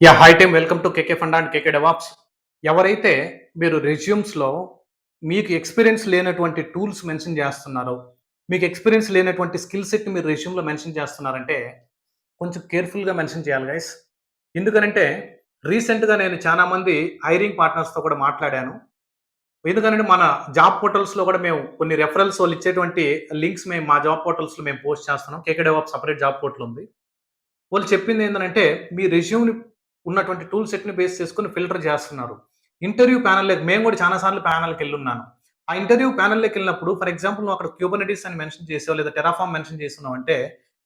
Yeah hi team welcome to KK Funda and KK DevOps ఎవరైతే మీరు రెజ్యూమ్స్లో మీకు experience లేనటువంటి టూల్స్ మెన్షన్ చేస్తున్నారో మీకు ఎక్స్పీరియన్స్ లేనటువంటి స్కిల్ సెట్ మీరు రెజ్యూమ్లో మెన్షన్ చేస్తున్నారంటే కొంచెం కేర్ఫుల్గా మెన్షన్ చేయాలి గైస్ ఎందుకనంటే రీసెంట్గా నేను చాలా మంది హైరింగ్ పార్ట్నర్స్తో కూడా మాట్లాడాను. ఎందుకంటే మన జాబ్ పోర్టల్స్లో కూడా మేము కొన్ని రెఫరల్స్ వాళ్ళు ఇచ్చేటువంటి లింక్స్ మేము మా జాబ్ పోర్టల్స్లో మేము పోస్ట్ చేస్తున్నాం. KK DevOps separate job portal ఉంది. వాళ్ళు చెప్పింది ఏంటంటే మీ రెజ్యూమ్ని ఉన్నటువంటి టూల్ సెట్ని బేస్ చేసుకుని ఫిల్టర్ చేస్తున్నారు. ఇంటర్వ్యూ ప్యానల్లోకి మేము కూడా చాలా సార్లు ప్యానల్కి వెళ్ళున్నాను. ఆ ఇంటర్వ్యూ ప్యానల్లోకి వెళ్ళినప్పుడు ఫర్ ఎగ్జాంపుల్ నువ్వు అక్కడ క్యూబర్నెటీస్ అని మెన్షన్ చేసావు లేదా టెరాఫామ్ మెన్షన్ చేస్తున్నావు అంటే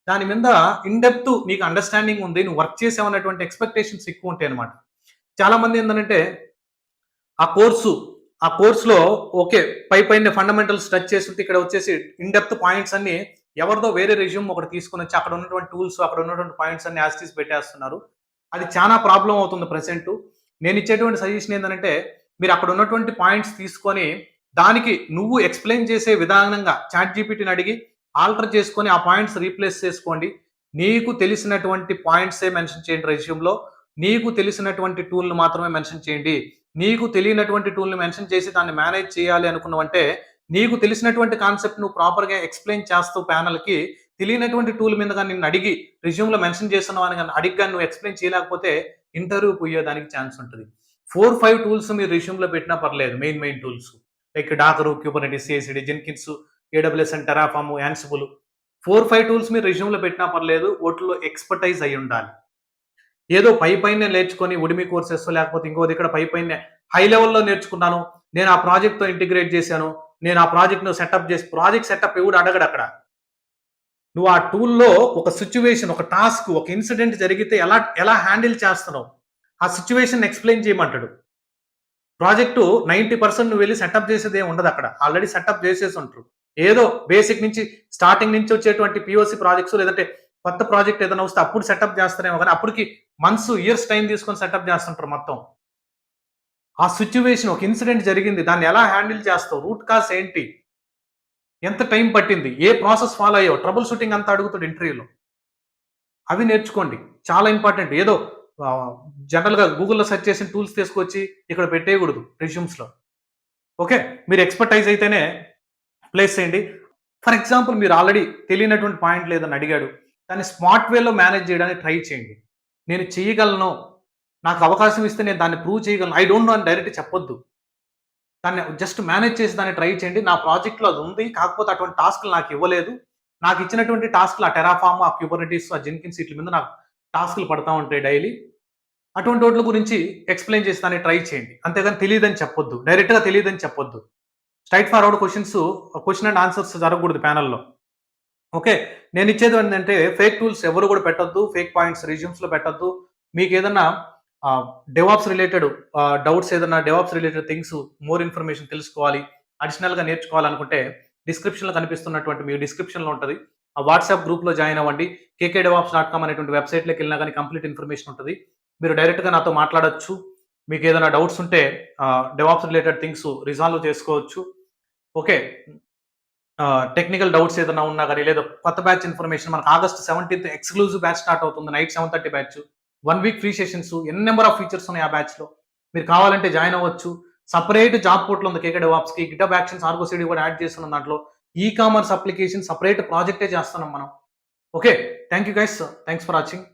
దాని మీద ఇన్ డెప్త్ నీకు అండర్స్టాండింగ్ ఉంది నువ్వు వర్క్ చేసావు అన్నటువంటి ఎక్స్పెక్టేషన్స్ ఎక్కువ ఉంటాయి అనమాట చాలా మంది ఏంటంటే ఆ కోర్సు ఆ కోర్సులో ఓకే పై పైన ఫండమెంటల్స్ టచ్ చేస్తుంటే ఇక్కడ వచ్చేసి ఇన్ డెప్త్ పాయింట్స్ అన్ని ఎవరిదో వేరే రెజ్యూమ్ ఒకటి తీసుకుని వచ్చి అక్కడ ఉన్నటువంటి టూల్స్ అక్కడ ఉన్నటువంటి పాయింట్స్ అన్ని యాజ్ తీసి పెట్టేస్తున్నారు. అది చాలా ప్రాబ్లం అవుతుంది ప్రెసెంట్ నేను ఇచ్చేటువంటి సజెషన్ ఏంటంటే మీరు అక్కడ ఉన్నటువంటి పాయింట్స్ తీసుకొని దానికి నువ్వు ఎక్స్ప్లెయిన్ చేసే విధానంగా చాట్ జీపీటీని అడిగి ఆల్టర్ చేసుకొని ఆ పాయింట్స్ రీప్లేస్ చేసుకోండి. నీకు తెలిసినటువంటి పాయింట్సే మెన్షన్ చేయండి రెజ్యూమ్లో నీకు తెలిసినటువంటి టూల్ని మాత్రమే మెన్షన్ చేయండి. నీకు తెలియనటువంటి టూల్ని మెన్షన్ చేసి దాన్ని మేనేజ్ చేయాలి అనుకున్నావంటే నీకు తెలిసినటువంటి కాన్సెప్ట్ నువ్వు ప్రాపర్గా ఎక్స్ప్లెయిన్ చేస్తూ ప్యానల్కి తెలియనటువంటి టూల్ మీద కానీ నిన్ను అడిగి రిజ్యూమ్లో మెన్షన్ చేస్తున్నావు అని కానీ అడిగి కానీ నువ్వు ఎక్స్ప్లెయిన్ చేయలేకపోతే ఇంటర్వ్యూ పోయేదానికి ఛాన్స్ ఉంటుంది. ఫోర్ ఫైవ్ టూల్స్ మీరు రిజ్యూమ్లో పెట్టినా పర్లేదు main main tools like docker Kubernetes CSD Jenkins AWS and Terraform Ansible four five tools మీరు రిజ్యూమ్లో పెట్టినా పర్లేదు వాటిలో ఎక్స్పర్టైజ్ అయి ఉండాలి. ఏదో పై పైన నేర్చుకొని ఉడిమి కోర్సెస్ లేకపోతే ఇంకోది ఇక్కడ పై పైన హై లెవెల్లో నేర్చుకున్నాను నేను ఆ ప్రాజెక్ట్తో ఇంటిగ్రేట్ చేశాను నేను ఆ ప్రాజెక్ట్ను సెటప్ చేసి ప్రాజెక్ట్ సెటప్ ఎవడు అడగడు అక్కడ. నువ్వు ఆ టూల్లో ఒక సిచ్యువేషన్ ఒక టాస్క్ ఒక ఇన్సిడెంట్ జరిగితే ఎలా ఎలా హ్యాండిల్ చేస్తున్నావు? ఆ సిచ్యువేషన్ ఎక్స్ప్లెయిన్ చేయమంటాడు. ప్రాజెక్టు నైంటీ పర్సెంట్ నువ్వు వెళ్ళి సెటప్ చేసేది ఏమి ఉండదు అక్కడ. ఆల్రెడీ సెటప్ చేసేసి ఉంటారు. ఏదో బేసిక్ నుంచి స్టార్టింగ్ నుంచి వచ్చేటువంటి పిఓసి ప్రాజెక్ట్స్ లేదంటే కొత్త ప్రాజెక్ట్ ఏదైనా వస్తే అప్పుడు సెటప్ చేస్తారేమో కానీ అప్పటికి మంత్స్ ఇయర్స్ టైం తీసుకొని సెటప్ చేస్తుంటారు మొత్తం. ఆ సిచ్యువేషన్ ఒక ఇన్సిడెంట్ జరిగింది. దాన్ని ఎలా హ్యాండిల్ చేస్తావు? రూట్ కాస్ ఏంటి? ఎంత టైం పట్టింది? ఏ ప్రాసెస్ ఫాలో అయ్యావు? ట్రబుల్ షూటింగ్ అంతా అడుగుతాడు ఇంటర్వ్యూలో. అవి నేర్చుకోండి. చాలా ఇంపార్టెంట్. ఏదో జనరల్గా గూగుల్లో సెర్చ్ చేసిన టూల్స్ తీసుకొచ్చి ఇక్కడ పెట్టేయకూడదు రెజ్యూమ్స్లో. ఓకే? మీరు ఎక్స్పర్టైజ్ అయితేనే ప్లేస్ చేయండి. ఫర్ ఎగ్జాంపుల్ మీరు ఆల్రెడీ తెలియనటువంటి పాయింట్ లేదని అడిగాడు. దాన్ని స్మార్ట్ వేలో మేనేజ్ చేయడానికి ట్రై చేయండి. నేను చేయగలను. నాకు అవకాశం ఇస్తే నేను దాన్ని ప్రూవ్ చేయగలను. ఐ డోంట్ నో అని డైరెక్ట్ చెప్పొద్దు. దాన్ని జస్ట్ మేనేజ్ చేసి దాన్ని ట్రై చేయండి. నా ప్రాజెక్ట్లో అది ఉంది. కాకపోతే అటువంటి టాస్క్లు నాకు ఇవ్వలేదు. నాకు ఇచ్చినటువంటి టాస్క్లు ఆ టెరాఫామ్ ఆ క్యూబర్నిటీస్ ఆ జింకిన్ వీటి మీద నాకు టాస్క్లు పడతా ఉంటాయి డైలీ అటువంటి వాటి గురించి ఎక్స్ప్లెయిన్ చేసి దాన్ని ట్రై చేయండి. అంతేగాని తెలియదని చెప్పొద్దు. డైరెక్ట్గా తెలియదని చెప్పొద్దు. Straight forward questions question and answers జరగకూడదు ప్యానల్లో ఓకే నేను ఇచ్చేది ఏంటంటే ఫేక్ టూల్స్ ఎవరు కూడా పెట్టొద్దు. ఫేక్ పాయింట్స్ రిజ్యూమ్స్లో పెట్టద్దు. మీకు ఏదన్నా డెవాప్స్ రిలేటెడ్ డౌట్స్ ఏదైనా DevOps related things more information తెలుసుకోవాలి అడిషనల్గా నేర్చుకోవాలనుకుంటే డిస్క్రిప్షన్లో కనిపిస్తున్నటువంటి మీ డిస్క్రిప్షన్లో ఉంటుంది. ఆ వాట్సాప్ గ్రూప్లో జాయిన్ అవ్వండి. కేకే డెవాప్స్ డాట్ కామ్ అనేటువంటి వెబ్సైట్లోకి వెళ్ళినా కానీ కంప్లీట్ ఇన్ఫర్మేషన్ ఉంటుంది. మీరు డైరెక్ట్గా నాతో మాట్లాడవచ్చు మీకు ఏదైనా డౌట్స్ ఉంటే డెవాప్స్ రిలేటెడ్ థింగ్స్ రిజాల్వ్ చేసుకోవచ్చు. ఓకే టెక్నికల్ డౌట్స్ ఏదైనా ఉన్నా కానీ లేదా కొత్త బ్యాచ్ ఇన్ఫర్మేషన్ మనకు August seventeenth exclusive batch start అవుతుంది night seven thirty batch one week free sessions ఎన్ని నెంబర్ ఆఫ్ ఫీచర్స్ ఉన్నాయి ఆ బ్యాచ్లో మీరు కావాలంటే జాయిన్ అవ్వచ్చు. సపరేట్ జాబ్ పోర్టల్ ఉంది కేకే డెవాప్స్కి గిటప్ యాక్షన్స్ ఆర్గో సిడి కూడా యాడ్ చేస్తున్నాం దాంట్లో. ఈ కామర్స్ అప్లికేషన్ సపరేట్ ప్రాజెక్టే చేస్తున్నాం మనం. Okay thank you guys thanks for watching